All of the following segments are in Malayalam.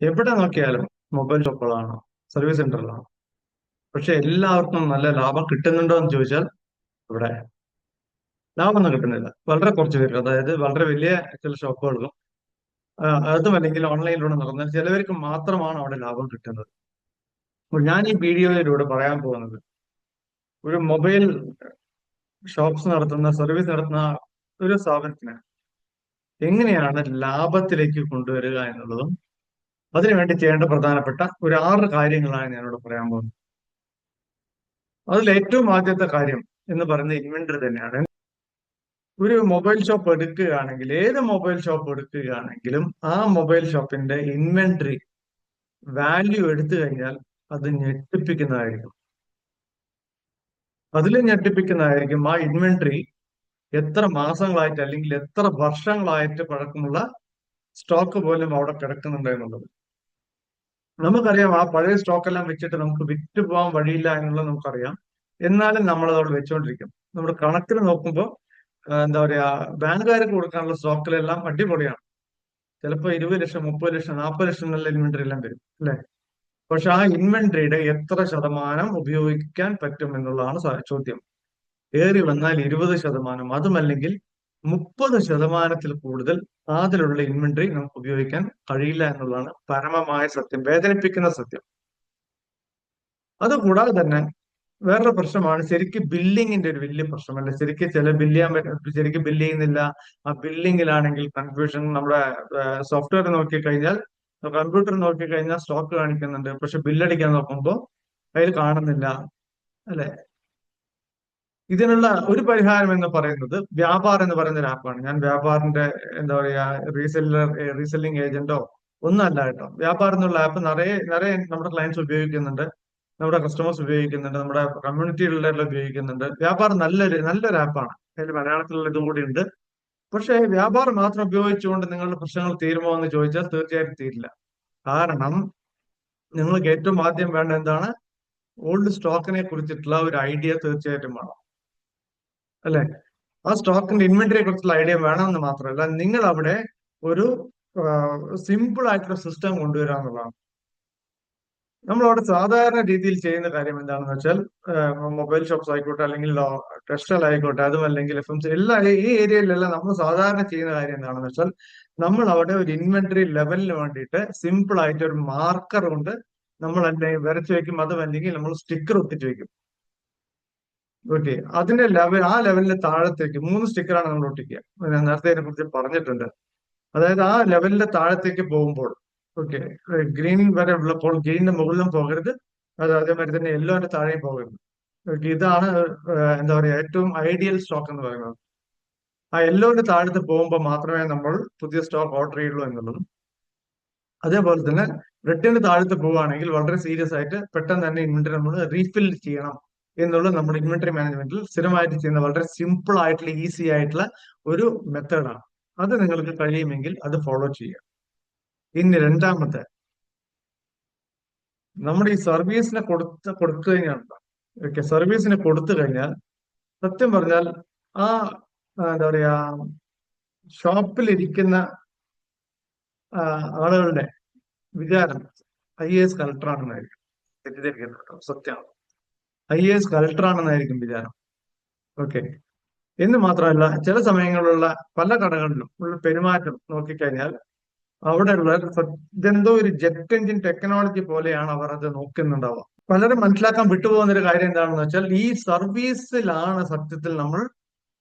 എവിടെ നോക്കിയാലും മൊബൈൽ ഷോപ്പുകളാണോ സർവീസ് സെന്ററിലാണ് പക്ഷെ എല്ലാവർക്കും നല്ല ലാഭം കിട്ടുന്നുണ്ടോ എന്ന് ചോദിച്ചാൽ ഇവിടെ ലാഭമൊന്നും കിട്ടുന്നില്ല. വളരെ കുറച്ച് പേർക്ക് അതായത് വളരെ വലിയ ചില ഷോപ്പുകൾക്കും അതും അല്ലെങ്കിൽ ഓൺലൈനിലൂടെ നടന്നാൽ ചിലവർക്ക് മാത്രമാണ് അവിടെ ലാഭം കിട്ടുന്നത്. അപ്പോൾ ഞാൻ ഈ വീഡിയോയിലൂടെ പറയാൻ പോകുന്നത് ഒരു മൊബൈൽ ഷോപ്സ് നടത്തുന്ന സർവീസ് നടത്തുന്ന ഒരു സ്ഥാപനത്തിന് എങ്ങനെയാണ് ലാഭത്തിലേക്ക് കൊണ്ടുവരിക എന്നുള്ളതും അതിനുവേണ്ടി ചെയ്യേണ്ട പ്രധാനപ്പെട്ട ഒരു ആറ് കാര്യങ്ങളാണ് ഞാനിവിടെ പറയാൻ പോകുന്നത്. അതിൽ ഏറ്റവും ആദ്യത്തെ കാര്യം എന്ന് പറയുന്നത് ഇൻവെന്ററി തന്നെയാണ്. ഒരു മൊബൈൽ ഷോപ്പ് എടുക്കുകയാണെങ്കിൽ ഏത് മൊബൈൽ ഷോപ്പ് എടുക്കുകയാണെങ്കിലും ആ മൊബൈൽ ഷോപ്പിന്റെ ഇൻവെന്ററി വാല്യൂ എടുത്തു കഴിഞ്ഞാൽ അത് ഞെട്ടിപ്പിക്കുന്നതായിരിക്കും. അതിൽ ഞെട്ടിപ്പിക്കുന്നതായിരിക്കും ആ ഇൻവെന്ററി എത്ര മാസങ്ങളായിട്ട് അല്ലെങ്കിൽ എത്ര വർഷങ്ങളായിട്ട് പഴക്കമുള്ള സ്റ്റോക്ക് പോലും അവിടെ കിടക്കുന്നുണ്ട് എന്നുള്ളത്. നമുക്കറിയാം ആ പഴയ സ്റ്റോക്ക് എല്ലാം വെച്ചിട്ട് നമുക്ക് വിറ്റ് പോകാൻ വഴിയില്ല എന്നുള്ളത് നമുക്കറിയാം. എന്നാലും നമ്മൾ അതവിടെ വെച്ചുകൊണ്ടിരിക്കും നമ്മുടെ കണക്കിൽ നോക്കുമ്പോൾ എന്താ പറയാ ബാങ്കുകാർക്ക് കൊടുക്കാനുള്ള സ്റ്റോക്കിലെല്ലാം അടിപൊളിയാണ്. ചിലപ്പോൾ ഇരുപത് ലക്ഷം മുപ്പത് ലക്ഷം നാൽപ്പത് ലക്ഷം നല്ല ഇൻവെന്ററി എല്ലാം വരും അല്ലെ? പക്ഷെ ആ ഇൻവെന്ററിയുടെ എത്ര ശതമാനം ഉപയോഗിക്കാൻ പറ്റും എന്നുള്ളതാണ് ചോദ്യം. ഏറി വന്നാൽ ഇരുപത് ശതമാനം. അതുമല്ലെങ്കിൽ മുപ്പത് ശതമാനത്തിൽ കൂടുതൽ അതിലുള്ള ഇൻവെന്ററി നമുക്ക് ഉപയോഗിക്കാൻ കഴിയില്ല എന്നുള്ളതാണ് പരമമായ സത്യം വേദനിപ്പിക്കുന്ന സത്യം. അതുകൂടാതെ തന്നെ വേറൊരു പ്രശ്നമാണ് ശരിക്കും ബില്ലിങ്ങിന്റെ ഒരു വലിയ പ്രശ്നമല്ല. ശരിക്കും ചില ബില്ല് ചെയ്യാൻ ശരിക്കും ബില്ല് ചെയ്യുന്നില്ല. ആ ബില്ലിങ്ങിലാണെങ്കിൽ കൺഫ്യൂഷൻ നമ്മുടെ സോഫ്റ്റ്വെയർ നോക്കി കഴിഞ്ഞാൽ കമ്പ്യൂട്ടർ നോക്കി കഴിഞ്ഞാൽ സ്റ്റോക്ക് കാണിക്കുന്നുണ്ട്. പക്ഷെ ബില്ലടിക്കാൻ നോക്കുമ്പോൾ അതിൽ കാണുന്നില്ല. അല്ലെ? ഇതിനുള്ള ഒരു പരിഹാരം എന്ന് പറയുന്നത് വ്യാപാർ എന്ന് പറയുന്ന ഒരു ആപ്പാണ്. ഞാൻ വ്യാപാറിന്റെ എന്താ പറയാ റീസെല്ലർ റീസെല്ലിംഗ് ഏജന്റോ ഒന്നല്ല കേട്ടോ. വ്യാപാർ എന്നുള്ള ആപ്പ് നിറയെ നിറയെ നമ്മുടെ ക്ലയൻസ് ഉപയോഗിക്കുന്നുണ്ട്. നമ്മുടെ കസ്റ്റമേഴ്സ് ഉപയോഗിക്കുന്നുണ്ട്. നമ്മുടെ കമ്മ്യൂണിറ്റിയിലുള്ള ഉപയോഗിക്കുന്നുണ്ട്. വ്യാപാർ നല്ലൊരു നല്ലൊരു ആപ്പാണ്. അതിൽ മലയാളത്തിലുള്ള ഇതും കൂടി ഉണ്ട്. പക്ഷേ വ്യാപാരം മാത്രം ഉപയോഗിച്ചുകൊണ്ട് നിങ്ങളുടെ പ്രശ്നങ്ങൾ തീരുമോ എന്ന് ചോദിച്ചാൽ തീർച്ചയായിട്ടും തീരില്ല. കാരണം നിങ്ങൾക്ക് ഏറ്റവും ആദ്യം വേണ്ട എന്താണ്? ഓൾഡ് സ്റ്റോക്കിനെ കുറിച്ചിട്ടുള്ള ഒരു ഐഡിയ തീർച്ചയായിട്ടും വേണം. അല്ലെ? ആ സ്റ്റോക്കിന്റെ ഇൻവെന്ററിയെ കുറിച്ചുള്ള ഐഡിയ വേണമെന്ന് മാത്രമല്ല നിങ്ങൾ അവിടെ ഒരു സിമ്പിൾ ആയിട്ടുള്ള സിസ്റ്റം കൊണ്ടുവരിക എന്നുള്ളതാണ്. നമ്മൾ അവിടെ സാധാരണ രീതിയിൽ ചെയ്യുന്ന കാര്യം എന്താണെന്ന് വെച്ചാൽ മൊബൈൽ ഷോപ്സ് ആയിക്കോട്ടെ അല്ലെങ്കിൽ ടെക്സ്റ്റൈൽ ആയിക്കോട്ടെ അതും അല്ലെങ്കിൽ എഫ് എം സി എല്ലാ ഈ ഏരിയയിലെല്ലാം നമ്മൾ സാധാരണ ചെയ്യുന്ന കാര്യം എന്താണെന്ന് വെച്ചാൽ നമ്മൾ അവിടെ ഒരു ഇൻവെന്ററി ലെവലിന് വേണ്ടിയിട്ട് സിമ്പിൾ ആയിട്ട് ഒരു മാർക്കർ കൊണ്ട് നമ്മൾ അല്ലെങ്കിൽ വരച്ചു വെക്കും അതും അല്ലെങ്കിൽ നമ്മൾ സ്റ്റിക്കർ ഒത്തിച്ച് വെക്കും. ഓക്കെ അതിന്റെ ലെവൽ ആ ലെവലിന്റെ താഴത്തേക്ക് മൂന്ന് സ്റ്റിക്കറാണ് നമ്മൾ ഒട്ടിക്കുക. ഞാൻ നേരത്തെ അതിനെ കുറിച്ച് പറഞ്ഞിട്ടുണ്ട്. അതായത് ആ ലെവലിന്റെ താഴത്തേക്ക് പോകുമ്പോൾ ഓക്കെ ഗ്രീൻ വരെ ഉള്ളപ്പോൾ ഗ്രീനിന്റെ മുകളിലും പോകരുത്. അത് അതേമാതിരി തന്നെ യെല്ലോന്റെ താഴെയും പോകരുത്. ഓക്കെ ഇതാണ് എന്താ പറയുക ഏറ്റവും ഐഡിയൽ സ്റ്റോക്ക് എന്ന് പറയുന്നത്. ആ യെല്ലോന്റെ താഴത്ത് പോകുമ്പോൾ മാത്രമേ നമ്മൾ പുതിയ സ്റ്റോക്ക് ഓർഡർ ചെയ്യുള്ളൂ എന്നുള്ളതും അതേപോലെ തന്നെ റെഡിന്റെ താഴത്ത് പോവുകയാണെങ്കിൽ വളരെ സീരിയസ് ആയിട്ട് പെട്ടെന്ന് തന്നെ ഇൻവെന്ററി നമ്മൾ റീഫിൽ ചെയ്യണം. എന്നുള്ളത് നമ്മുടെ ഇൻവെന്ററി മാനേജ്മെന്റിൽ സ്ഥിരമായിട്ട് ചെയ്യുന്ന വളരെ സിമ്പിൾ ആയിട്ടുള്ള ഈസി ആയിട്ടുള്ള ഒരു മെത്തേഡാണ് അത് നിങ്ങൾക്ക് കഴിയുമെങ്കിൽ അത് ഫോളോ ചെയ്യുക. ഇനി രണ്ടാമത്തെ. നമ്മുടെ ഈ സർവീസിനെ കൊടുത്ത് കൊടുത്തു കഴിഞ്ഞാൽ ഓക്കെ സർവീസിന് കൊടുത്തു കഴിഞ്ഞാൽ സത്യം പറഞ്ഞാൽ ആ എന്താ പറയാ ഷോപ്പിൽ ഇരിക്കുന്ന ആളുകളുടെ വിചാരം ഐ എ എസ് കളക്ടറാണെന്നായിരിക്കും തെറ്റിദ്ധരിക്കുന്നത് സത്യമാണ് ഐ എ എസ് കളക്ടറാണെന്നായിരിക്കും വിചാരം. ഓക്കെ എന്ന് മാത്രമല്ല ചില സമയങ്ങളിലുള്ള പല കടകളിലും ഉള്ള പെരുമാറ്റം നോക്കിക്കഴിഞ്ഞാൽ അവിടെയുള്ള എന്തോ ഒരു ജെറ്റ് എഞ്ചിൻ ടെക്നോളജി പോലെയാണ് അവർ അത് നോക്കുന്നുണ്ടാവുക. പലരും മനസ്സിലാക്കാൻ വിട്ടുപോകുന്ന ഒരു കാര്യം എന്താണെന്ന് വെച്ചാൽ ഈ സർവീസിലാണ് സത്യത്തിൽ നമ്മൾ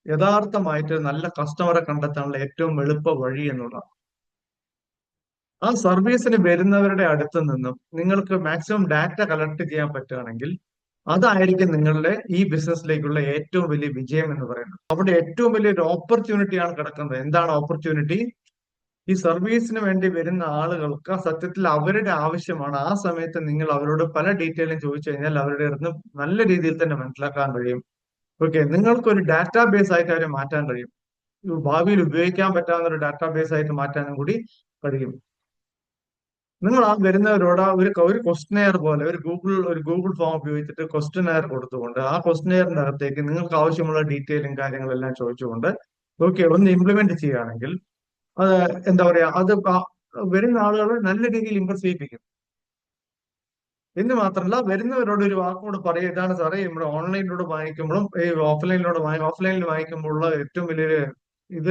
യഥാർത്ഥമായിട്ട് നല്ല കസ്റ്റമറെ കണ്ടെത്താനുള്ള ഏറ്റവും എളുപ്പ വഴി എന്നുള്ളതാണ്. ആ സർവീസിന് വരുന്നവരുടെ അടുത്ത് നിന്നും നിങ്ങൾക്ക് മാക്സിമം ഡാറ്റ കളക്ട് ചെയ്യാൻ പറ്റുകയാണെങ്കിൽ അതായിരിക്കും നിങ്ങളുടെ ഈ ബിസിനസ്സിലേക്കുള്ള ഏറ്റവും വലിയ വിജയം എന്ന് പറയുന്നത്. അവിടെ ഏറ്റവും വലിയ വലിയൊരു ഓപ്പർച്യൂണിറ്റിയാണ് കിടക്കുന്നത്. എന്താണ് ഓപ്പർച്യൂണിറ്റി ഈ സർവീസിന് വേണ്ടി വരുന്ന ആളുകൾക്ക് സത്യത്തിൽ അവരുടെ ആവശ്യമാണ്. ആ സമയത്ത് നിങ്ങൾ അവരോട് പല ഡീറ്റെയിലും ചോദിച്ചു കഴിഞ്ഞാൽ അവരുടെ അടുത്ത് നല്ല രീതിയിൽ തന്നെ മനസ്സിലാക്കാൻ കഴിയും. ഓക്കെ നിങ്ങൾക്ക് ഒരു ഡാറ്റാബേസ് ആയിട്ട് അവരെ മാറ്റാൻ കഴിയും. ഭാവിയിൽ ഉപയോഗിക്കാൻ പറ്റാവുന്ന ഒരു ഡാറ്റാബേസ് ആയിട്ട് മാറ്റാനും കൂടി കഴിയും. നിങ്ങൾ ആ വരുന്നവരോട് ഒരു ഒരു ക്വസ്റ്റനെയർ പോലെ ഒരു ഗൂഗിൾ ഒരു ഗൂഗിൾ ഫോം ഉപയോഗിച്ചിട്ട് ക്വസ്റ്റനെയർ കൊടുത്തുകൊണ്ട് ആ ക്വസ്റ്റനെയറിന്റെ അകത്തേക്ക് നിങ്ങൾക്ക് ആവശ്യമുള്ള ഡീറ്റെയിലും കാര്യങ്ങളെല്ലാം ചോദിച്ചുകൊണ്ട് ഓക്കെ ഒന്ന് ഇംപ്ലിമെന്റ് ചെയ്യുകയാണെങ്കിൽ അത് എന്താ പറയാ അത് വരുന്ന ആളുകളെ നല്ല രീതിയിൽ ഇമ്പ്രസ് ചെയ്യിപ്പിക്കും. എന്ന് മാത്രമല്ല വരുന്നവരോട് ഒരു വാക്കോട് പറയുക ഇതാണ് സാറേ നമ്മുടെ ഓൺലൈനിലൂടെ വാങ്ങിക്കുമ്പോഴും ഈ ഓഫ്ലൈനിലൂടെ ഓഫ്ലൈനിൽ വാങ്ങിക്കുമ്പോഴുള്ള ഏറ്റവും വലിയൊരു ഇത്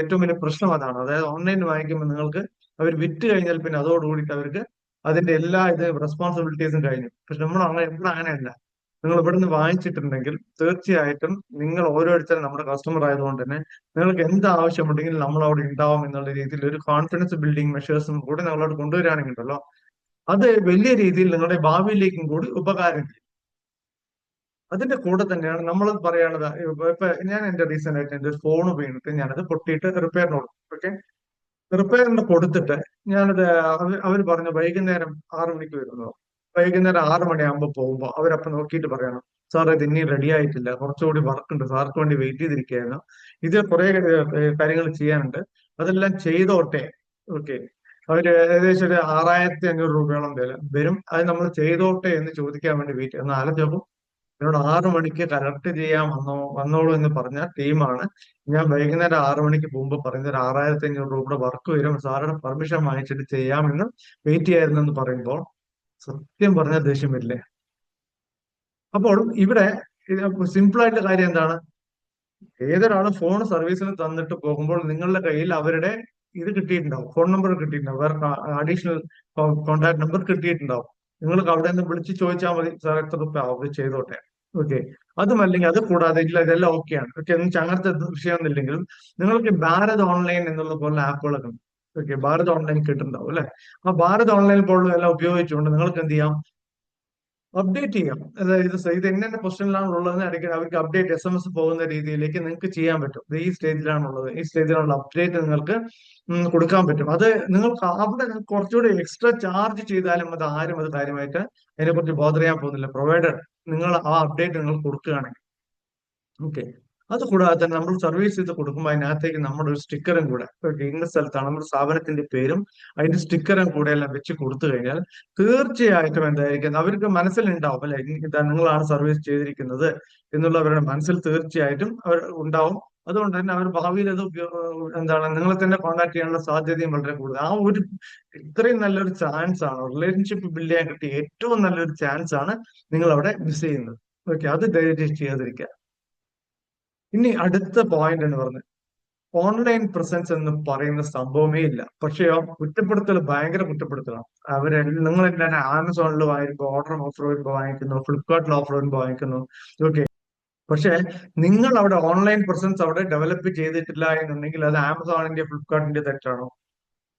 ഏറ്റവും വലിയ പ്രശ്നം അതാണ്. അതായത് ഓൺലൈനിൽ വാങ്ങിക്കുമ്പോൾ നിങ്ങൾക്ക് അവർ വിറ്റ് കഴിഞ്ഞാൽ പിന്നെ അതോടുകൂടിയിട്ട് അവർക്ക് അതിന്റെ എല്ലാ ഇത് റെസ്പോൺസിബിലിറ്റീസും കഴിഞ്ഞു. പക്ഷെ നമ്മൾ അങ്ങനെ ഇവിടെ അങ്ങനെയല്ല. നിങ്ങൾ ഇവിടുന്ന് വാങ്ങിച്ചിട്ടുണ്ടെങ്കിൽ തീർച്ചയായിട്ടും നിങ്ങൾ ഓരോരുത്തരും നമ്മുടെ കസ്റ്റമർ ആയതുകൊണ്ട് തന്നെ നിങ്ങൾക്ക് എന്ത് ആവശ്യമുണ്ടെങ്കിലും നമ്മൾ അവിടെ ഉണ്ടാവും എന്നുള്ള രീതിയിൽ ഒരു കോൺഫിഡൻസ് ബിൽഡിംഗ് മെഷേഴ്സും കൂടി നമ്മളോട് കൊണ്ടുവരികയാണെങ്കിൽ ഉണ്ടല്ലോ. അത് വലിയ രീതിയിൽ നിങ്ങളുടെ ഭാവിയിലേക്കും കൂടി ഉപകാരം ചെയ്യും. അതിന്റെ കൂടെ തന്നെയാണ് നമ്മൾ പറയാനുള്ളത്. ഇപ്പൊ ഞാൻ എന്റെ റീസെന്റ് ആയിട്ട് എന്റെ ഫോൺ വീണിട്ട് ഞാനത് പൊട്ടിയിട്ട് റിപ്പയറിന് കൊടുക്കും ഓക്കെ റിപ്പയറിന് കൊടുത്തിട്ട് ഞാനത് അവർ പറഞ്ഞു വൈകുന്നേരം ആറു മണിക്ക് വരുന്നു. വൈകുന്നേരം ആറു മണിയാകുമ്പോൾ പോകുമ്പോൾ അവരപ്പം നോക്കിയിട്ട് പറയണം സാർ ഇത് ഇനി റെഡി ആയിട്ടില്ല. കുറച്ചുകൂടി വർക്ക് ഉണ്ട്. സാർക്ക് വേണ്ടി വെയിറ്റ് ചെയ്തിരിക്കുകയായിരുന്നു. ഇത് കുറെ കാര്യങ്ങൾ ചെയ്യാനുണ്ട്. അതെല്ലാം ചെയ്തോട്ടെ. ഓക്കെ അവർ ഏകദേശം ഒരു ആറായിരത്തി അഞ്ഞൂറ് രൂപയോളം വരും. അത് നമ്മൾ ചെയ്തോട്ടെ എന്ന് ചോദിക്കാൻ വേണ്ടി വെയിറ്റ് ഒന്ന് ആലോചിച്ചപ്പോൾ എന്നോട് ആറു മണിക്ക് കറക്റ്റ് ചെയ്യാൻ വന്നോ വന്നോളൂ എന്ന് പറഞ്ഞ ടീമാണ് ഞാൻ വൈകുന്നേരം ആറു മണിക്ക് മുമ്പ് പറയുന്നത് ഒരു ആറായിരത്തി അഞ്ഞൂറ് രൂപയുടെ വർക്ക് വരും. സാറുടെ പെർമിഷൻ വാങ്ങിച്ചിട്ട് ചെയ്യാമെന്ന് വെയിറ്റ് ചെയ്യായിരുന്നു എന്ന് പറയുമ്പോൾ സത്യം പറഞ്ഞ ദേഷ്യം വരില്ലേ അപ്പോൾ ഇവിടെ സിമ്പിളായിട്ട് കാര്യം എന്താണ്? ഏതൊരാളും ഫോൺ സർവീസിന് തന്നിട്ട് പോകുമ്പോൾ നിങ്ങളുടെ കയ്യിൽ അവരുടെ ഇത് കിട്ടിയിട്ടുണ്ടാവും. ഫോൺ നമ്പർ കിട്ടിയിട്ടുണ്ടാവും. വേറെ അഡീഷണൽ കോൺടാക്ട് നമ്പർ കിട്ടിയിട്ടുണ്ടാവും. നിങ്ങൾക്ക് അവിടെ നിന്ന് വിളിച്ച് ചോദിച്ചാൽ മതി സാർ എത്ര റുപ്യ അവർ ചെയ്തോട്ടെ. ഓക്കെ അതുമല്ലെങ്കിൽ അത് കൂടാതെ ഇല്ല ഇതെല്ലാം ഓക്കെയാണ് ഓക്കെ നിങ്ങൾക്ക് അങ്ങനത്തെ വിഷയമൊന്നുമില്ലെങ്കിലും നിങ്ങൾക്ക് ഭാരത് ഓൺലൈൻ എന്നുള്ള പോലെ ആപ്പുകളൊക്കെ ഉണ്ട്. ഓക്കെ ഭാരത് ഓൺലൈൻ കിട്ടുന്നുണ്ടാവും അല്ലെ? ആ ഭാരത് ഓൺലൈൻ പോലുള്ള എല്ലാം ഉപയോഗിച്ചുകൊണ്ട് നിങ്ങൾക്ക് എന്ത് ചെയ്യാം? അപ്ഡേറ്റ് ചെയ്യാം. അതായത് ഇത് എന്നെ പൊസിഷനിലാണ് ഉള്ളതെന്ന് ഇടയ്ക്ക് അവർക്ക് അപ്ഡേറ്റ് എസ് എം എസ് പോകുന്ന രീതിയിലേക്ക് നിങ്ങൾക്ക് ചെയ്യാൻ പറ്റും. ഈ സ്റ്റേജിലാണുള്ളത് ഈ സ്റ്റേജിലുള്ള അപ്ഡേറ്റ് നിങ്ങൾക്ക് കൊടുക്കാൻ പറ്റും. അത് നിങ്ങൾക്ക് അവിടെ കുറച്ചുകൂടി എക്സ്ട്രാ ചാർജ് ചെയ്താലും അത് ആരും അത് കാര്യമായിട്ട് അതിനെക്കുറിച്ച് ബോധർ ചെയ്യാൻ പോകുന്നില്ല. പ്രൊവൈഡർ നിങ്ങൾ ആ അപ്ഡേറ്റ് നിങ്ങൾ കൊടുക്കുകയാണെങ്കിൽ. ഓക്കെ അത് കൂടാതെ തന്നെ നമ്മൾ സർവീസ് ചെയ്ത് കൊടുക്കുമ്പോൾ അതിനകത്തേക്ക് നമ്മുടെ ഒരു സ്റ്റിക്കറും കൂടെ ഇന്ന സ്ഥലത്താണ് നമ്മുടെ സ്ഥാപനത്തിന്റെ പേരും അതിന്റെ സ്റ്റിക്കറും കൂടെ എല്ലാം വെച്ച് കൊടുത്തു കഴിഞ്ഞാൽ തീർച്ചയായിട്ടും എന്തായിരിക്കും അവർക്ക് മനസ്സിലുണ്ടാവും അല്ലെ? നിങ്ങളാണ് സർവീസ് ചെയ്തിരിക്കുന്നത് എന്നുള്ളവരുടെ മനസ്സിൽ തീർച്ചയായിട്ടും അവർ ഉണ്ടാവും. അതുകൊണ്ട് തന്നെ അവർ ഭാവിയിൽ അത് എന്താണ് നിങ്ങളെ തന്നെ കോണ്ടാക്ട് ചെയ്യാനുള്ള സാധ്യതയും വളരെ കൂടുതൽ. ആ ഒരു ഇത്രയും നല്ലൊരു ചാൻസ് ആണ് റിലേഷൻഷിപ്പ് ബിൽഡ് ചെയ്യാൻ കിട്ടിയ ഏറ്റവും നല്ലൊരു ചാൻസ് ആണ് നിങ്ങൾ അവിടെ മിസ് ചെയ്യുന്നത്. ഓക്കെ അത് ദയവ് ചെയ്യാതിരിക്കുക. ഇനി അടുത്ത പോയിന്റ് എന്ന് പറഞ്ഞത് ഓൺലൈൻ പ്രസൻസ് എന്ന് പറയുന്ന സംഭവമേ ഇല്ല. പക്ഷേ കുറ്റപ്പെടുത്തൽ ഭയങ്കര കുറ്റപ്പെടുത്തലാണ്. അവരെ നിങ്ങൾ എന്താണ് ആമസോണിൽ വാങ്ങിക്കുമ്പോൾ ഓർഡർ ഓഫർ വരുമ്പോൾ വാങ്ങിക്കുന്നു ഫ്ലിപ്കാർട്ടിൽ ഓഫർ വരുമ്പോൾ വാങ്ങിക്കുന്നു ഓക്കെ പക്ഷെ നിങ്ങൾ അവിടെ ഓൺലൈൻ പ്രസൻസ് അവിടെ ഡെവലപ്പ് ചെയ്തിട്ടില്ല എന്നുണ്ടെങ്കിൽ അത് ആമസോണിന്റെ ഫ്ലിപ്കാർട്ടിന്റെ തെറ്റാണോ?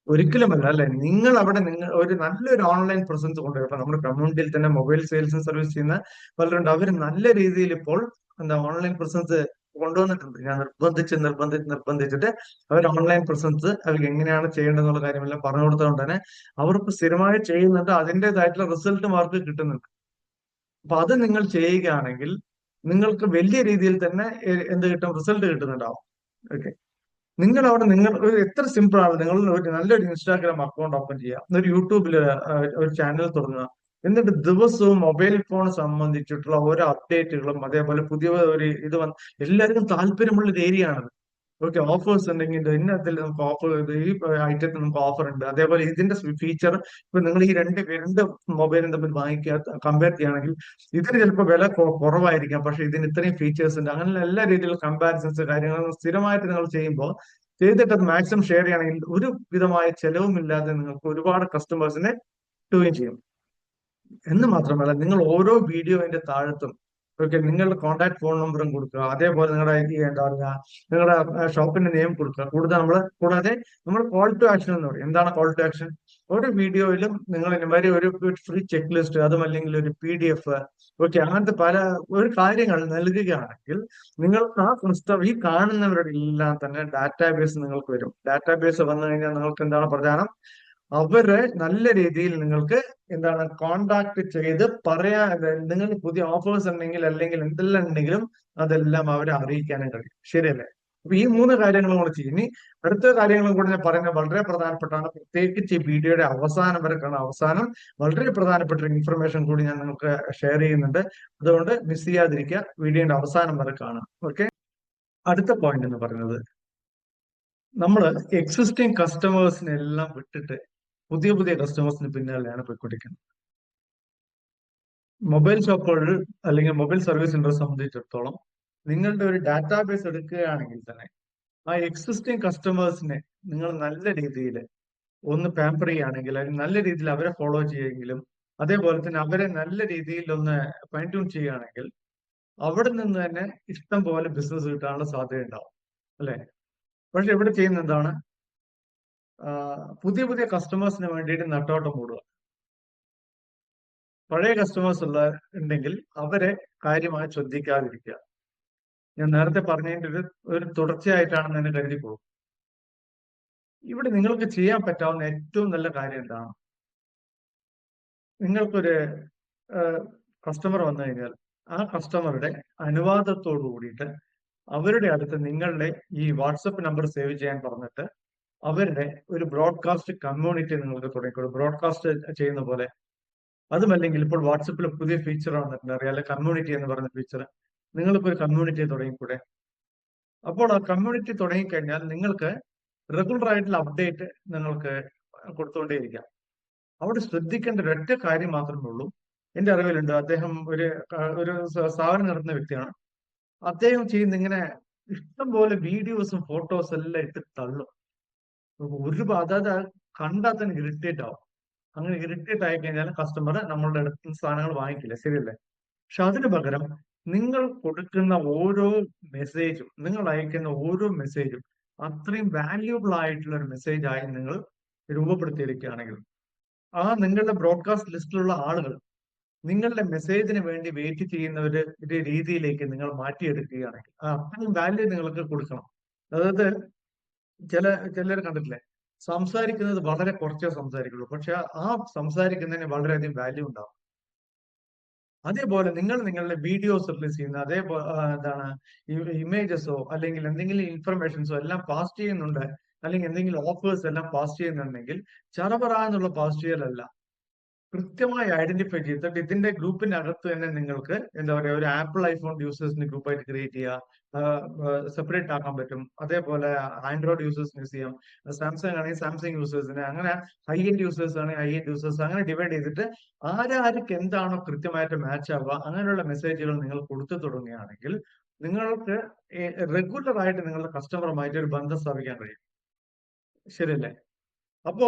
ഒരിക്കലുമല്ല അല്ലെ? നിങ്ങൾ അവിടെ നിങ്ങൾ ഒരു നല്ലൊരു ഓൺലൈൻ പ്രസൻസ് കൊണ്ടുവരും അപ്പൊ നമ്മുടെ കമ്മ്യൂണിറ്റിയിൽ തന്നെ മൊബൈൽ സെയിൽസ് സർവീസ് ചെയ്യുന്ന പലരുണ്ട്. അവർ നല്ല രീതിയിൽ ഇപ്പോൾ എന്താ ഓൺലൈൻ പ്രസൻസ് കൊണ്ടുവന്നിട്ടുണ്ട്. ഞാൻ നിർബന്ധിച്ച് നിർബന്ധിച്ച് നിർബന്ധിച്ചിട്ട് അവർ ഓൺലൈൻ പ്രസൻസ് അവർക്ക് എങ്ങനെയാണ് ചെയ്യേണ്ടതെന്നുള്ള കാര്യമെല്ലാം പറഞ്ഞു കൊടുത്തതുകൊണ്ട് തന്നെ അവർക്ക് സ്ഥിരമായി ചെയ്യുന്നുണ്ട്. അതിന്റെതായിട്ടുള്ള റിസൾട്ട് മാർക്ക് കിട്ടുന്നുണ്ട്. അപ്പൊ അത് നിങ്ങൾ ചെയ്യുകയാണെങ്കിൽ നിങ്ങൾക്ക് വലിയ രീതിയിൽ തന്നെ എന്ത് കിട്ടും? റിസൾട്ട് കിട്ടുന്നുണ്ടാവും. ഓക്കെ നിങ്ങൾ അവിടെ നിങ്ങൾ എത്ര സിമ്പിൾ ആണ്. നിങ്ങൾ ഒരു നല്ലൊരു ഇൻസ്റ്റാഗ്രാം അക്കൗണ്ട് ഓപ്പൺ ചെയ്യുക. ഒരു യൂട്യൂബിൽ ഒരു ചാനൽ തുടങ്ങുക. എന്നിട്ട് ദിവസവും മൊബൈൽ ഫോൺ സംബന്ധിച്ചിട്ടുള്ള ഓരോ അപ്ഡേറ്റുകളും അതേപോലെ പുതിയ ഒരു ഇത് വന്ന് എല്ലാവർക്കും താല്പര്യമുള്ള ഒരു ഏരിയ ഓക്കെ ഓഫേഴ്സ് ഉണ്ടെങ്കിൽ ഇന്നത്തിൽ നമുക്ക് ഓഫർ ഈ ഐറ്റത്തിൽ നമുക്ക് ഓഫർ ഉണ്ട്. അതേപോലെ ഇതിന്റെ ഫീച്ചർ ഇപ്പൊ നിങ്ങൾ ഈ രണ്ട് രണ്ട് മൊബൈലും തമ്മിൽ വാങ്ങിക്കുക കമ്പയർ ചെയ്യുകയാണെങ്കിൽ ഇതിന് ചിലപ്പോൾ വില കുറവായിരിക്കാം. പക്ഷെ ഇതിന് ഇത്രയും ഫീച്ചേഴ്സ് ഉണ്ട്. അങ്ങനെ എല്ലാ രീതിയിലുള്ള കമ്പാരിസൺസ് കാര്യങ്ങളും സ്ഥിരമായിട്ട് നിങ്ങൾ ചെയ്യുമ്പോൾ ചെയ്തിട്ട് മാക്സിമം ഷെയർ ചെയ്യുകയാണെങ്കിൽ ഒരു വിധമായ ചെലവുമില്ലാതെ നിങ്ങൾക്ക് ഒരുപാട് കസ്റ്റമേഴ്സിനെ ടൂയും ചെയ്യും. എന്ന് മാത്രമല്ല നിങ്ങൾ ഓരോ വീഡിയോന്റെ താഴത്തും ഓക്കെ നിങ്ങളുടെ കോൺടാക്ട് ഫോൺ നമ്പറും കൊടുക്കുക. അതേപോലെ നിങ്ങളുടെ എന്താ പറയുക നിങ്ങളുടെ ഷോപ്പിന്റെ നെയിം കൊടുക്കുക. കൂടുതൽ നമ്മൾ കൂടാതെ നമ്മൾ കോൾ ടു ആക്ഷൻ എന്ന് പറയും. എന്താണ് കോൾ ടു ആക്ഷൻ ഒരു വീഡിയോയിലും നിങ്ങൾ ഇതുമാതിരി ഒരു ഫ്രീ ചെക്ക് ലിസ്റ്റ് അതുമല്ലെങ്കിൽ ഒരു പി ഡി എഫ് ഓക്കെ അങ്ങനത്തെ പല ഒരു കാര്യങ്ങൾ നൽകുകയാണെങ്കിൽ നിങ്ങൾ ആ പുസ്തകം ഈ കാണുന്നവരുടെ എല്ലാം തന്നെ ഡാറ്റാബേസ് നിങ്ങൾക്ക് വരും. ഡാറ്റാബേസ് വന്നു കഴിഞ്ഞാൽ നിങ്ങൾക്ക് എന്താണ് പ്രധാനം? അവരെ നല്ല രീതിയിൽ നിങ്ങൾക്ക് എന്താണ് കോണ്ടാക്ട് ചെയ്ത് പറയാ നിങ്ങൾ പുതിയ ഓഫേഴ്സ് ഉണ്ടെങ്കിൽ അല്ലെങ്കിൽ എന്തെല്ലാം ഉണ്ടെങ്കിലും അതെല്ലാം അവരെ അറിയിക്കാനും കഴിയും. ശരിയല്ലേ? അപ്പൊ ഈ മൂന്ന് കാര്യങ്ങളും കൂടെ ചെയ്യും. ഇനി അടുത്ത കാര്യങ്ങളും കൂടെ ഞാൻ പറയുന്നത് വളരെ പ്രധാനപ്പെട്ടാണ്. പ്രത്യേകിച്ച് ഈ വീഡിയോയുടെ അവസാനം വരെ കാണാൻ അവസാനം. വളരെ പ്രധാനപ്പെട്ട ഇൻഫർമേഷൻ കൂടി ഞാൻ നിങ്ങൾക്ക് ഷെയർ ചെയ്യുന്നുണ്ട്. അതുകൊണ്ട് മിസ് ചെയ്യാതിരിക്കുക. വീഡിയോയുടെ അവസാനം വരെ കാണാം ഓക്കെ അടുത്ത പോയിന്റ് എന്ന് പറയുന്നത് നമ്മൾ എക്സിസ്റ്റിംഗ് കസ്റ്റമേഴ്സിനെല്ലാം വിട്ടിട്ട് പുതിയ പുതിയ കസ്റ്റമേഴ്സിന് പിന്നാലെയാണ് പോയിക്കൊണ്ടിരിക്കുന്നത്. മൊബൈൽ ഷോപ്പുകൾ അല്ലെങ്കിൽ മൊബൈൽ സർവീസ് സെന്ററെ സംബന്ധിച്ചിടത്തോളം നിങ്ങളുടെ ഒരു ഡാറ്റാബേസ് എടുക്കുകയാണെങ്കിൽ തന്നെ ആ എക്സിസ്റ്റിംഗ് കസ്റ്റമേഴ്സിനെ നിങ്ങൾ നല്ല രീതിയിൽ ഒന്ന് പാമ്പർ ചെയ്യുകയാണെങ്കിൽ അല്ലെങ്കിൽ നല്ല രീതിയിൽ അവരെ ഫോളോ ചെയ്യുമെങ്കിലും അതേപോലെ തന്നെ അവരെ നല്ല രീതിയിൽ ഒന്ന് ഫൈൻ ട്യൂൺ ചെയ്യുകയാണെങ്കിൽ അവിടെ നിന്ന് തന്നെ ഇഷ്ടം പോലെ ബിസിനസ് കിട്ടാനുള്ള സാധ്യത ഉണ്ടാവും അല്ലെ? പക്ഷെ ഇവിടെ ചെയ്യുന്ന എന്താണ്? പുതിയ പുതിയ കസ്റ്റമേഴ്സിന് വേണ്ടിയിട്ട് നട്ടോട്ടം കൂടുക പഴയ കസ്റ്റമേഴ്സ് ഉള്ള ഉണ്ടെങ്കിൽ അവരെ കാര്യമായി ശ്രദ്ധിക്കാതിരിക്കുക. ഞാൻ നേരത്തെ പറഞ്ഞതിന്റെ ഒരു ഒരു തുടർച്ചയായിട്ടാണെന്ന് തന്നെ കരുതിക്കോളൂ ഇവിടെ നിങ്ങൾക്ക് ചെയ്യാൻ പറ്റാവുന്ന ഏറ്റവും നല്ല കാര്യം എന്താണ്? നിങ്ങൾക്കൊരു കസ്റ്റമർ വന്നു കഴിഞ്ഞാൽ ആ കസ്റ്റമറുടെ അനുവാദത്തോടു കൂടിയിട്ട് അവരുടെ അടുത്ത് നിങ്ങളുടെ ഈ വാട്സപ്പ് നമ്പർ സേവ് ചെയ്യാൻ പറഞ്ഞിട്ട് അവരുടെ ഒരു ബ്രോഡ്കാസ്റ്റ് കമ്മ്യൂണിറ്റി നിങ്ങൾക്ക് തുടങ്ങിക്കൊള്ളു ബ്രോഡ്കാസ്റ്റ് ചെയ്യുന്ന പോലെ. അതുമല്ലെങ്കിൽ ഇപ്പോൾ വാട്സപ്പിൽ പുതിയ ഫീച്ചർ വന്നിട്ടുണ്ട്. അറിയാം കമ്മ്യൂണിറ്റി എന്ന് പറയുന്ന ഫീച്ചർ നിങ്ങളിപ്പോൾ ഒരു കമ്മ്യൂണിറ്റി തുടങ്ങിക്കൂടെ? അപ്പോൾ ആ കമ്മ്യൂണിറ്റി തുടങ്ങിക്കഴിഞ്ഞാൽ നിങ്ങൾക്ക് റെഗുലർ ആയിട്ടുള്ള അപ്ഡേറ്റ് നിങ്ങൾക്ക് കൊടുത്തുകൊണ്ടേയിരിക്കാം. അവിടെ ശ്രദ്ധിക്കേണ്ട ഒരൊറ്റ കാര്യം മാത്രമേ ഉള്ളൂ. എന്റെ അറിവിലുണ്ട് അദ്ദേഹം ഒരു ഒരു സ്ഥാപനം നടത്തുന്ന വ്യക്തിയാണ്. അദ്ദേഹം ചെയ്യുന്ന ഇങ്ങനെ ഇഷ്ടം പോലെ വീഡിയോസും ഫോട്ടോസും എല്ലാം ഇട്ട് തള്ളും. ഒരുപാട് അതായത് കണ്ടാൽ തന്നെ ഇറിറ്റേറ്റ് ആവും. അങ്ങനെ ഇറിറ്റേറ്റ് ആയി കഴിഞ്ഞാൽ കസ്റ്റമർ നമ്മളുടെ അടുത്ത് സാധനങ്ങൾ വാങ്ങിക്കില്ല? ശരിയല്ലേ? പക്ഷെ അതിന് പകരം നിങ്ങൾ കൊടുക്കുന്ന ഓരോ മെസ്സേജും നിങ്ങൾ അയക്കുന്ന ഓരോ മെസ്സേജും അത്രയും വാല്യൂബിൾ ആയിട്ടുള്ള ഒരു മെസ്സേജ് ആയി നിങ്ങൾ രൂപപ്പെടുത്തിയിരിക്കുകയാണെങ്കിൽ ആ നിങ്ങളുടെ ബ്രോഡ്കാസ്റ്റ് ലിസ്റ്റിലുള്ള ആളുകൾ നിങ്ങളുടെ മെസ്സേജിന് വേണ്ടി വെയിറ്റ് ചെയ്യുന്ന ഒരു രീതിയിലേക്ക് നിങ്ങൾ മാറ്റിയെടുക്കുകയാണെങ്കിൽ ആ അത്രയും വാല്യൂ നിങ്ങൾക്ക് കൊടുക്കണം. അതായത് ചില ചിലർ കണ്ടിട്ടില്ലേ? സംസാരിക്കുന്നത് വളരെ കുറച്ചേ സംസാരിക്കുള്ളൂ. പക്ഷെ ആ സംസാരിക്കുന്നതിന് വളരെയധികം വാല്യൂ ഉണ്ടാവും. അതേപോലെ നിങ്ങൾ നിങ്ങളുടെ വീഡിയോസ് റിലീസ് ചെയ്യുന്ന അതേപോലെ എന്താണ് ഇമേജസോ അല്ലെങ്കിൽ എന്തെങ്കിലും ഇൻഫർമേഷൻസോ എല്ലാം പാസ് ചെയ്യുന്നുണ്ട് അല്ലെങ്കിൽ എന്തെങ്കിലും ഓഫേഴ്സ് എല്ലാം പാസ് ചെയ്യുന്നുണ്ടെങ്കിൽ ചറപറ എന്നുള്ള പാസ് ചെയ്യലല്ല. കൃത്യമായി ഐഡന്റിഫൈ ചെയ്തിട്ട് ഇതിന്റെ ഗ്രൂപ്പിന്റെ അകത്ത് തന്നെ നിങ്ങൾക്ക് എന്താ പറയുക ഒരു ആപ്പിൾ ഐഫോൺ യൂസേഴ്സിന്റെ ഗ്രൂപ്പായിട്ട് ക്രിയേറ്റ് ചെയ്യുക സെപ്പറേറ്റ് ആക്കാൻ പറ്റും. അതേപോലെ ആൻഡ്രോയിഡ് യൂസേഴ്സ് യൂസ് ചെയ്യാം സാംസങ് ആണെങ്കിൽ സാംസങ് യൂസേഴ്സിന് അങ്ങനെ ഹൈ എൻഡ് യൂസേഴ്സ് ആണെങ്കിൽ ഹൈ എൻഡ് യൂസേഴ്സ് അങ്ങനെ ഡിവൈഡ് ചെയ്തിട്ട് ആരാർക്ക് എന്താണോ കൃത്യമായിട്ട് മാച്ച് ആവുക അങ്ങനെയുള്ള മെസ്സേജുകൾ നിങ്ങൾ കൊടുത്തു തുടങ്ങുകയാണെങ്കിൽ നിങ്ങൾക്ക് റെഗുലർ ആയിട്ട് നിങ്ങളുടെ കസ്റ്റമറുമായിട്ട് ഒരു ബന്ധം സ്ഥാപിക്കാൻ കഴിയും. ശരിയല്ലേ? അപ്പോ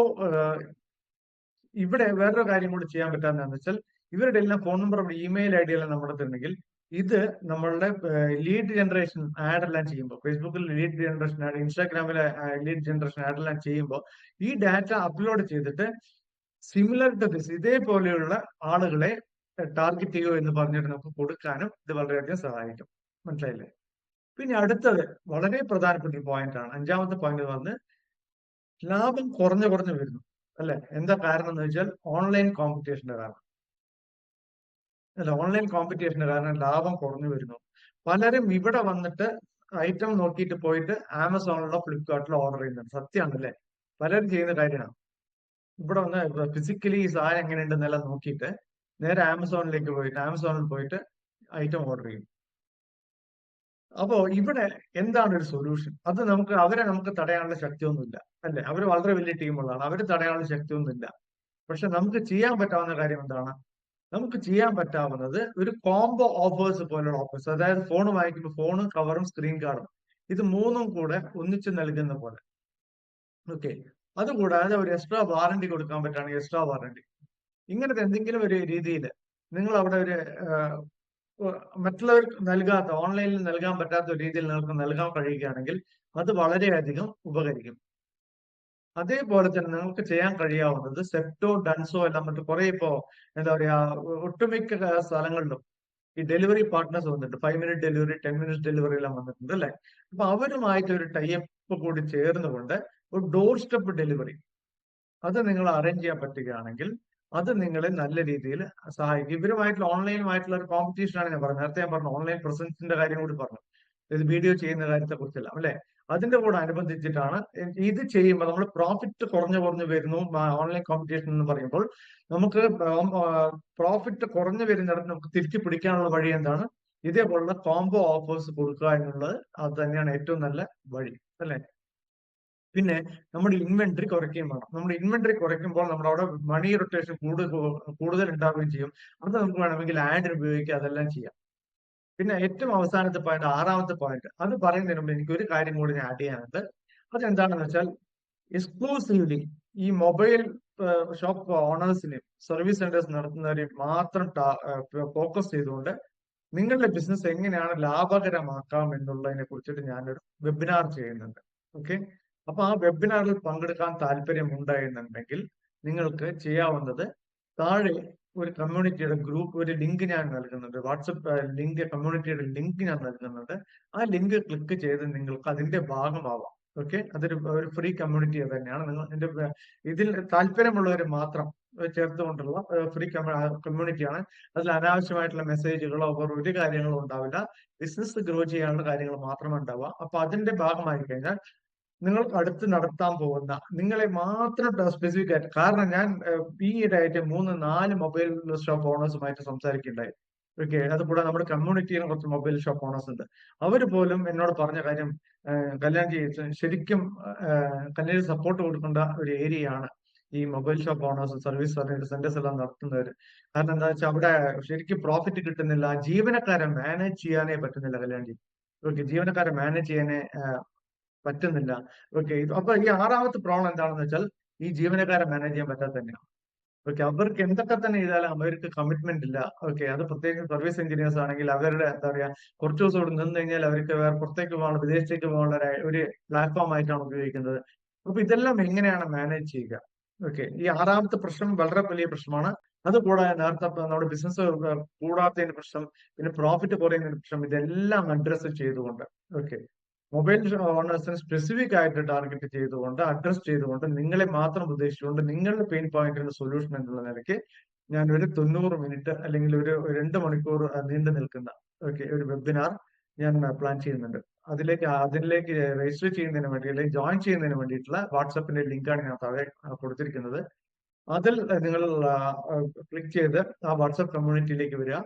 ഇവിടെ വേറൊരു കാര്യം കൂടി ചെയ്യാൻ പറ്റാന്ന് വെച്ചാൽ ഇവരുടെ എല്ലാം phone number email I D എല്ലാം നമ്മുടെ തരുന്നെങ്കിൽ ഇത് നമ്മളുടെ ലീഡ് ജനറേഷൻ ആഡ് എല്ലാം ചെയ്യുമ്പോൾ ഫേസ്ബുക്കിൽ ലീഡ് ജനറേഷൻ ആഡ് ഇൻസ്റ്റാഗ്രാമിലെ ലീഡ് ജനറേഷൻ ആഡ് എല്ലാം ചെയ്യുമ്പോൾ ഈ ഡാറ്റ അപ്ലോഡ് ചെയ്തിട്ട് സിമിലർ ടു ദിസ് ഇതേപോലെയുള്ള ആളുകളെ ടാർഗറ്റ് ചെയ്യുക എന്ന് പറഞ്ഞിട്ട് നമുക്ക് കൊടുക്കാനും ഇത് വളരെയധികം സഹായിക്കും. മനസ്സിലായില്ലേ? പിന്നെ അടുത്തത് വളരെ പ്രധാനപ്പെട്ട ഒരു പോയിന്റ് ആണ്. അഞ്ചാമത്തെ പോയിന്റ് വന്ന് ലാഭം കുറഞ്ഞു കുറഞ്ഞു വരുന്നു. അല്ലെ? എന്താ കാരണം എന്ന് വെച്ചാൽ ഓൺലൈൻ കോമ്പറ്റീഷന്റെ കാരണം. അല്ല ഓൺലൈൻ കോമ്പറ്റീഷന്റെ കാരണം ലാഭം കുറഞ്ഞു വരുന്നു. പലരും ഇവിടെ വന്നിട്ട് ഐറ്റം നോക്കിയിട്ട് പോയിട്ട് ആമസോണിലോ ഫ്ലിപ്കാർട്ടിലോ ഓർഡർ ചെയ്യുന്നുണ്ട്. സത്യമാണല്ലേ പലരും ചെയ്യുന്ന കാര്യമാണ്. ഇവിടെ വന്ന് ഫിസിക്കലി ഈ സാധനം എങ്ങനെയുണ്ടെന്നെല്ലാം നോക്കിയിട്ട് നേരെ ആമസോണിലേക്ക് പോയിട്ട് ആമസോണിൽ പോയിട്ട് ഐറ്റം ഓർഡർ ചെയ്യും. അപ്പോ ഇവിടെ എന്താണ് ഒരു സൊല്യൂഷൻ അത് നമുക്ക് അവരെ നമുക്ക് തടയാനുള്ള ശക്തിയൊന്നുമില്ല. അല്ലെ? അവർ വളരെ വലിയ ടീമുള്ളതാണ് അവർ തടയാനുള്ള ശക്തിയൊന്നുമില്ല. പക്ഷെ നമുക്ക് ചെയ്യാൻ പറ്റാവുന്ന കാര്യം എന്താണ്? നമുക്ക് ചെയ്യാൻ പറ്റാവുന്നത് ഒരു കോംബോ ഓഫേഴ്സ് പോലുള്ള ഓഫേഴ്സ് അതായത് ഫോൺ വാങ്ങിക്കുമ്പോൾ ഫോണും കവറും സ്ക്രീൻ കാർഡും ഇത് മൂന്നും കൂടെ ഒന്നിച്ച് നൽകുന്ന പോലെ. ഓക്കെ അതുകൂടാതെ ഒരു എക്സ്ട്രാ വാറണ്ടി കൊടുക്കാൻ പറ്റുകയാണെങ്കിൽ എക്സ്ട്രാ വാറണ്ടി ഇങ്ങനത്തെ എന്തെങ്കിലും ഒരു രീതിയിൽ നിങ്ങൾ അവിടെ ഒരു മറ്റുള്ളവർക്ക് നൽകാത്ത ഓൺലൈനിൽ നൽകാൻ പറ്റാത്ത രീതിയിൽ നിങ്ങൾക്ക് നൽകാൻ കഴിയുകയാണെങ്കിൽ അത് വളരെയധികം ഉപകരിക്കും. അതേപോലെ തന്നെ നിങ്ങൾക്ക് ചെയ്യാൻ കഴിയാവുന്നത് സെപ്റ്റോ ഡൻസോ എല്ലാം മറ്റു കുറെ ഇപ്പോ എന്താ പറയാ ഒട്ടുമിക്ക സ്ഥലങ്ങളിലും ഈ ഡെലിവറി പാർട്ട്നേഴ്സ് വന്നിട്ടുണ്ട്. Five minute delivery ten minute delivery എല്ലാം വന്നിട്ടുണ്ട് അല്ലെ? അപ്പൊ അവരുമായിട്ട് ഒരു ടൈപ്പ് കൂടി ചേർന്നുകൊണ്ട് ഒരു ഡോർ സ്റ്റെപ്പ് ഡെലിവറി അത് നിങ്ങൾ അറേഞ്ച് ചെയ്യാൻ പറ്റുകയാണെങ്കിൽ അത് നിങ്ങളെ നല്ല രീതിയിൽ സഹായിക്കും. ഇവരുമായിട്ടുള്ള ഓൺലൈനുമായിട്ടുള്ള ഒരു കോമ്പറ്റീഷൻ ആണ് ഞാൻ പറഞ്ഞത്. നേരത്തെ ഞാൻ പറഞ്ഞു ഓൺലൈൻ പ്രസൻസിന്റെ കാര്യം കൂടി പറഞ്ഞു. ഇത് വീഡിയോ ചെയ്യുന്ന കാര്യത്തെ കുറിച്ചല്ല അല്ലെ? അതിന്റെ കൂടെ അനുബന്ധിച്ചിട്ടാണ് ഇത് ചെയ്യുമ്പോൾ നമ്മൾ പ്രോഫിറ്റ് കുറഞ്ഞു കുറഞ്ഞു വരുന്നു ഓൺലൈൻ കോമ്പറ്റീഷൻ എന്ന് പറയുമ്പോൾ നമുക്ക് പ്രോഫിറ്റ് കുറഞ്ഞു വരുന്നിടത്ത് നമുക്ക് തിരിച്ചു പിടിക്കാനുള്ള വഴി എന്താണ്? ഇതേപോലുള്ള കോംബോ ഓഫേഴ്സ് കൊടുക്കുക എന്നുള്ളത് അത് തന്നെയാണ് ഏറ്റവും നല്ല വഴി അല്ലെ? പിന്നെ നമ്മുടെ ഇൻവെന്ററി കുറയ്ക്കുകയും വേണം. നമ്മുടെ ഇൻവെന്ററി കുറയ്ക്കുമ്പോൾ നമ്മുടെ അവിടെ മണി റൊട്ടേഷൻ കൂടുതൽ കൂടുതൽ ഉണ്ടാവുകയും ചെയ്യും. അത് നമുക്ക് വേണമെങ്കിൽ ആഡ് ഉപയോഗിക്കുക അതെല്ലാം ചെയ്യാം. പിന്നെ ഏറ്റവും അവസാനത്തെ പോയിന്റ് ആറാമത്തെ പോയിന്റ് അത് പറയുന്നതിന് മുമ്പ് എനിക്ക് ഒരു കാര്യം കൂടി ഞാൻ ആഡ് ചെയ്യാനുണ്ട്. അതെന്താണെന്ന് വെച്ചാൽ എക്സ്ക്ലൂസീവ്ലി ഈ മൊബൈൽ ഷോപ്പ് ഓണേഴ്സിനെയും സർവീസ് സെന്റേഴ്സ് നടത്തുന്നവരെയും മാത്രം ഫോക്കസ് ചെയ്തുകൊണ്ട് നിങ്ങളുടെ ബിസിനസ് എങ്ങനെയാണ് ലാഭകരമാക്കാം എന്നുള്ളതിനെ കുറിച്ചിട്ട് ഞാനൊരു വെബിനാർ ചെയ്യുന്നുണ്ട്. ഓക്കെ അപ്പൊ ആ വെബിനാറിൽ പങ്കെടുക്കാൻ താല്പര്യം ഉണ്ടായിരുന്നുണ്ടെങ്കിൽ നിങ്ങൾക്ക് ചെയ്യാവുന്നത് താഴെ ഒരു കമ്മ്യൂണിറ്റിയുടെ ഗ്രൂപ്പ് ഒരു ലിങ്ക് ഞാൻ നൽകുന്നുണ്ട്. വാട്സപ്പ് ലിങ്ക് കമ്മ്യൂണിറ്റിയുടെ ലിങ്ക് ഞാൻ നൽകുന്നുണ്ട്. ആ ലിങ്ക് ക്ലിക്ക് ചെയ്ത് നിങ്ങൾക്ക് അതിന്റെ ഭാഗമാവാം. ഓക്കെ അതൊരു ഒരു ഫ്രീ കമ്മ്യൂണിറ്റി തന്നെയാണ്. നിങ്ങൾ എന്റെ ഇതിൽ താല്പര്യമുള്ളവർ മാത്രം ചേർത്തുകൊണ്ടുള്ള ഫ്രീ കമ്മ്യൂണിറ്റിയാണ് അതിൽ അനാവശ്യമായിട്ടുള്ള മെസ്സേജുകളോ ഒരു കാര്യങ്ങളോ ഉണ്ടാവില്ല. ബിസിനസ് ഗ്രോ ചെയ്യാനുള്ള കാര്യങ്ങൾ മാത്രമേ ഉണ്ടാവുക. അപ്പൊ അതിന്റെ ഭാഗമായി കഴിഞ്ഞാൽ നിങ്ങൾക്ക് അടുത്ത് നടത്താൻ പോകുന്ന നിങ്ങളെ മാത്രം സ്പെസിഫിക് ആയിട്ട് കാരണം ഞാൻ ഈ ഇടയായിട്ട് മൂന്ന് നാല് മൊബൈൽ ഷോപ്പ് ഓണേഴ്സുമായിട്ട് സംസാരിക്കുകയുണ്ടായി ഓക്കെ അതുകൂടെ നമ്മുടെ കമ്മ്യൂണിറ്റിയിൽ കുറച്ച് മൊബൈൽ ഷോപ്പ് ഓണേഴ്സ് ഉണ്ട്. അവർ പോലും എന്നോട് പറഞ്ഞ കാര്യം കല്യാൺ ചെയ്ത് ശരിക്കും കല്യാൺ സപ്പോർട്ട് കൊടുക്കേണ്ട ഒരു ഏരിയയാണ് ഈ mobile shop owners service centres എല്ലാം നടത്തുന്നവർ കാരണം എന്താ വെച്ചാൽ അവിടെ ശരിക്കും പ്രോഫിറ്റ് കിട്ടുന്നില്ല. ജീവനക്കാരെ മാനേജ് ചെയ്യാനേ പറ്റുന്നില്ല കല്യാൺ ഓക്കെ ജീവനക്കാരെ മാനേജ് ചെയ്യാനേ പറ്റുന്നില്ല. ഓക്കെ അപ്പൊ ഈ ആറാമത്തെ പ്രോബ്ലം എന്താണെന്ന് വെച്ചാൽ ഈ ജീവനക്കാരെ മാനേജ് ചെയ്യാൻ പറ്റാത്ത തന്നെയാണ്. ഓക്കെ അവർക്ക് എന്തൊക്കെ തന്നെ ചെയ്താലും അവർക്ക് കമ്മിറ്റ്മെന്റ് ഇല്ല. ഓക്കെ അത് പ്രത്യേകിച്ച് സർവീസ് എഞ്ചിനീയേഴ്സ് ആണെങ്കിൽ അവരുടെ എന്താ പറയാ കുറച്ച് ദിവസം ഇവിടെ നിന്ന് കഴിഞ്ഞാൽ അവർക്ക് വേറെ പുറത്തേക്ക് പോകാനുള്ള വിദേശത്തേക്ക് പോകാനുള്ള ഒരു പ്ലാറ്റ്ഫോം ആയിട്ടാണ് ഉപയോഗിക്കുന്നത്. അപ്പൊ ഇതെല്ലാം എങ്ങനെയാണ് മാനേജ് ചെയ്യുക? ഓക്കെ ഈ ആറാമത്തെ പ്രശ്നം വളരെ വലിയ പ്രശ്നമാണ്. അതുകൂടാതെ നേരത്തെ നമ്മുടെ ബിസിനസ് കൂടാത്തതിന്റെ പ്രശ്നം പിന്നെ പ്രോഫിറ്റ് കുറയുന്നതിന്റെ പ്രശ്നം ഇതെല്ലാം അഡ്രസ്സ് ചെയ്തുകൊണ്ട്. ഓക്കെ മൊബൈൽ ഓണേഴ്സിനെ സ്പെസിഫിക് ആയിട്ട് ടാർഗറ്റ് ചെയ്തുകൊണ്ട് അഡ്രസ് ചെയ്തുകൊണ്ട് നിങ്ങളെ മാത്രം ഉദ്ദേശിച്ചുകൊണ്ട് നിങ്ങളുടെ പെയിൻ പോയിന്റിന്റെ സൊല്യൂഷൻ എന്നുള്ള നിലയ്ക്ക് ഞാൻ ഒരു തൊണ്ണൂറ് മിനിറ്റ് അല്ലെങ്കിൽ ഒരു രണ്ട് മണിക്കൂർ നീണ്ടു നിൽക്കുന്ന ഓക്കെ ഒരു വെബിനാർ ഞാൻ പ്ലാൻ ചെയ്യുന്നുണ്ട്. അതിലേക്ക് അതിലേക്ക് രജിസ്റ്റർ ചെയ്യുന്നതിന് വേണ്ടി അല്ലെങ്കിൽ ജോയിൻ ചെയ്യുന്നതിന് വേണ്ടിയിട്ടുള്ള വാട്സപ്പിന്റെ ലിങ്കാണ് ഞാൻ താഴെ കൊടുത്തിരിക്കുന്നത്. അതിൽ നിങ്ങൾ ക്ലിക്ക് ചെയ്ത് ആ വാട്സപ്പ് കമ്മ്യൂണിറ്റിയിലേക്ക് വരിക.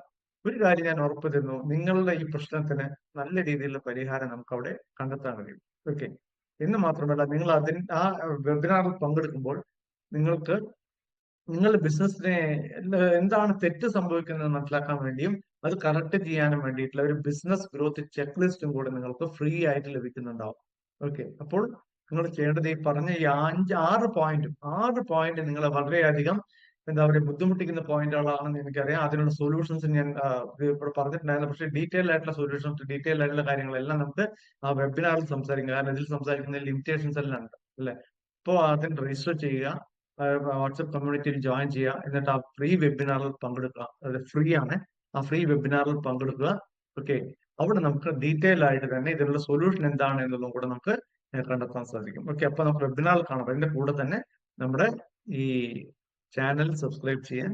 ഒരു കാര്യം ഞാൻ ഉറപ്പ് തരുന്നു നിങ്ങളുടെ ഈ പ്രശ്നത്തിന് നല്ല രീതിയിലുള്ള പരിഹാരം നമുക്ക് അവിടെ കണ്ടെത്താൻ കഴിയും. ഓക്കെ. എന്ന് മാത്രമല്ല നിങ്ങൾ അതിന് ആ വെബിനാറിൽ പങ്കെടുക്കുമ്പോൾ നിങ്ങൾക്ക് നിങ്ങളുടെ ബിസിനസ്സിനെ എന്താണ് തെറ്റ് സംഭവിക്കുന്നത് മനസ്സിലാക്കാൻ വേണ്ടിയും അത് കറക്റ്റ് ചെയ്യാനും വേണ്ടിയിട്ടുള്ള ഒരു ബിസിനസ് ഗ്രോത്ത് ചെക്ക് ലിസ്റ്റും കൂടെ നിങ്ങൾക്ക് ഫ്രീ ആയിട്ട് ലഭിക്കുന്നുണ്ടാവും. ഓക്കെ. അപ്പോൾ നിങ്ങൾ ചെയ്യേണ്ടത് ഈ പറഞ്ഞ ഈ അഞ്ച് ആറ് പോയിന്റും ആറ് പോയിന്റ് നിങ്ങളെ വളരെയധികം എന്താ പറയുക ബുദ്ധിമുട്ടിക്കുന്ന പോയിന്റുകളാണെന്ന് എനിക്കറിയാം. അതിനുള്ള സൊല്യൂഷൻസ് ഞാൻ പറഞ്ഞിട്ടുണ്ടായിരുന്നു. പക്ഷേ ഡീറ്റെയിൽ ആയിട്ടുള്ള സൊല്യൂഷൻസ് ഡീറ്റെയിൽ ആയിട്ടുള്ള കാര്യങ്ങളെല്ലാം നമുക്ക് ആ വെബിനാറിൽ സംസാരിക്കാം. കാരണം ഇതിൽ സംസാരിക്കുന്ന ലിമിറ്റേഷൻസ് എല്ലാം ഉണ്ട് അല്ലെ? അപ്പോൾ അതിന് രജിസ്റ്റർ ചെയ്യുക വാട്സപ്പ് കമ്മ്യൂണിറ്റിയിൽ ജോയിൻ ചെയ്യുക. എന്നിട്ട് ആ ഫ്രീ വെബിനാറിൽ പങ്കെടുക്കുക. അത് ഫ്രീ ആണ്. ആ ഫ്രീ വെബിനാറിൽ പങ്കെടുക്കുക. ഓക്കെ അവിടെ നമുക്ക് ഡീറ്റെയിൽ ആയിട്ട് തന്നെ ഇതിനുള്ള സൊല്യൂഷൻ എന്താണ് എന്നുള്ളതും കൂടെ നമുക്ക് കണ്ടെത്താൻ സാധിക്കും. ഓക്കെ അപ്പൊ നമുക്ക് വെബിനാറിൽ കാണാം. അതിന്റെ കൂടെ തന്നെ നമ്മുടെ ഈ ചാനൽ സബ്സ്ക്രൈബ് ചെയ്യാൻ